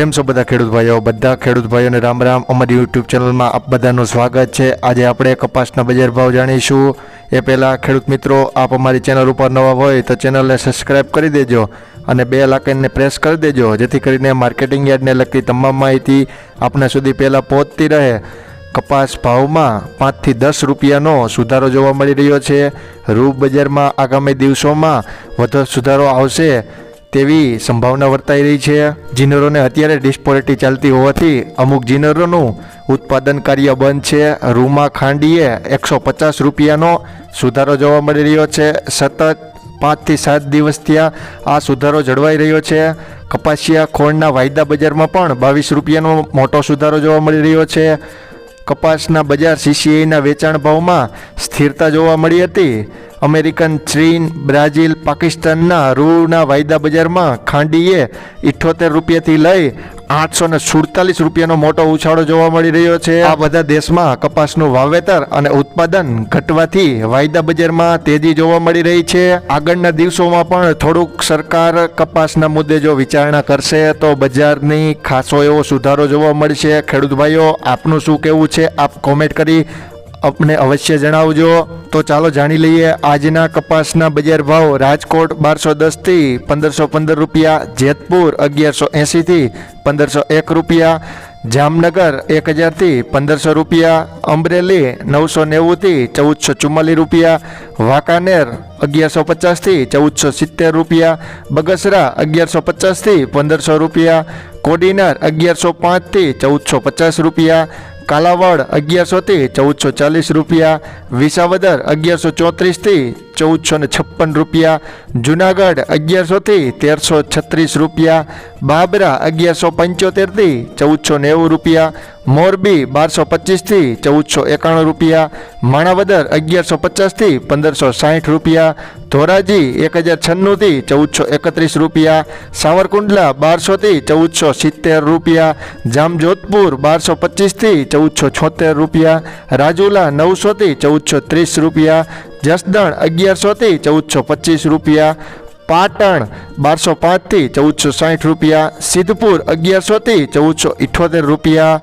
કેમ છો બધા ખેડૂત ભાઈઓ? બધા ખેડૂત ભાઈઓને રામ રામ. અમારી યુટ્યુબ ચેનલમાં આપ બધાનું સ્વાગત છે. આજે આપણે કપાસના બજાર ભાવ જાણીશું. એ પહેલાં ખેડૂત મિત્રો, આપ અમારી ચેનલ ઉપર નવા હોય તો ચેનલને સબસ્ક્રાઇબ કરી દેજો અને બે લાઇકનને પ્રેસ કરી દેજો, જેથી કરીને માર્કેટિંગ યાર્ડને લગતી તમામ માહિતી આપના સુધી પહેલાં પહોંચતી રહે. કપાસ ભાવમાં પાંચથી દસ રૂપિયાનો સુધારો જોવા મળી રહ્યો છે. રૂપ બજારમાં આગામી દિવસોમાં વધુ સુધારો આવશે. તેવી સંભાવના વર્તાઈ રહી છે. જીનરોને અત્યારે ડિસ્પોરિટી ચાલતી હોવાથી અમુક જીનરોનું ઉત્પાદન કાર્ય બંધ છે. રૂમા ખાંડીએ એકસો પચાસ રૂપિયાનો સુધારો જોવા મળી રહ્યો છે. સતત પાંચથી સાત દિવસ ત્યાં આ સુધારો જળવાઈ રહ્યો છે. કપાસિયા ખોળના વાયદા બજારમાં પણ બાવીસ રૂપિયાનો મોટો સુધારો જોવા મળી રહ્યો છે. કપાસના બજાર સીસીઆઈના વેચાણ ભાવમાં સ્થિરતા જોવા મળી હતી. અમેરિકન ચીન, બ્રાઝિલ, પાકિસ્તાનના રૂના વાયદા બજારમાં ખાંડીએ ઇઠોતેર રૂપિયાથી લઈ આઠસો ને સુડતાલીસ રૂપિયાનો મોટો ઉછાળો જોવા મળી રહ્યો છે. આ બધા દેશમાં કપાસનું વાવેતર અને ઉત્પાદન ઘટવાથી વાયદા બજારમાં તેજી જોવા મળી રહી છે. આગળના દિવસોમાં પણ થોડુંક સરકાર કપાસના મુદ્દે જો વિચારણા કરશે તો બજારની ખાસો એવો સુધારો જોવા મળશે. ખેડૂત ભાઈઓ, આપનું શું કહેવું છે? આપ કોમેન્ટ કરી અમને અવશ્ય જણાવજો. તો ચાલો જાણી લઈએ આજના કપાસના બજાર ભાવ. રાજકોટ બારસો દસથી પંદરસો પંદર રૂપિયા, જેતપુર અગિયારસો એંશીથી પંદરસો એક રૂપિયા, જામનગર એક હજારથી પંદરસો રૂપિયા, અમરેલી નવસો નેવુંથી ચૌદસો ચુમ્માલીસ રૂપિયા, વાંકાનેર અગિયારસો પચાસથી ચૌદસો સિત્તેર રૂપિયા, બગસરા અગિયારસો પચાસથી પંદરસો રૂપિયા, કોડીનાર અગિયારસો પાંચથી ચૌદસો પચાસ રૂપિયા કાલાવડ અગિયારસોથી ચૌદસો ચાલીસ રૂપિયા, વિસાવદર અગિયારસો ચોત્રીસથી ચૌદસો ને છપ્પન રૂપિયા, જુનાગઢ અગિયારસોથી તેરસો છત્રીસ રૂપિયા, બાબરા અગિયારસો પંચોતેરથી ચૌદસો નેવું રૂપિયા, મોરબી બારસો પચીસથી ચૌદસો એકાણું રૂપિયા, માણાવદર અગિયારસો પચાસથી પંદરસો સાહીઠ રૂપિયા, ધોરાજી એક હજાર છન્નુંથી ચૌદસો એકત્રીસ રૂપિયા, સાવરકુંડલા બારસોથી ચૌદસો સિત્તેર રૂપિયા, જામજોધપુર બારસો પચીસથી ચૌદસો છોતેર રૂપિયા, રાજુલા નવસોથી ચૌદસો ત્રીસ રૂપિયા, જસદણ અગિયારસોથી ચૌદસો પચીસ રૂપિયા, પાટણ બારસો પાંચથી ચૌદસો સાઠ રૂપિયા, સિદ્ધપુર અગિયારસોથી ચૌદસો ઇઠ્ઠોતેર રૂપિયા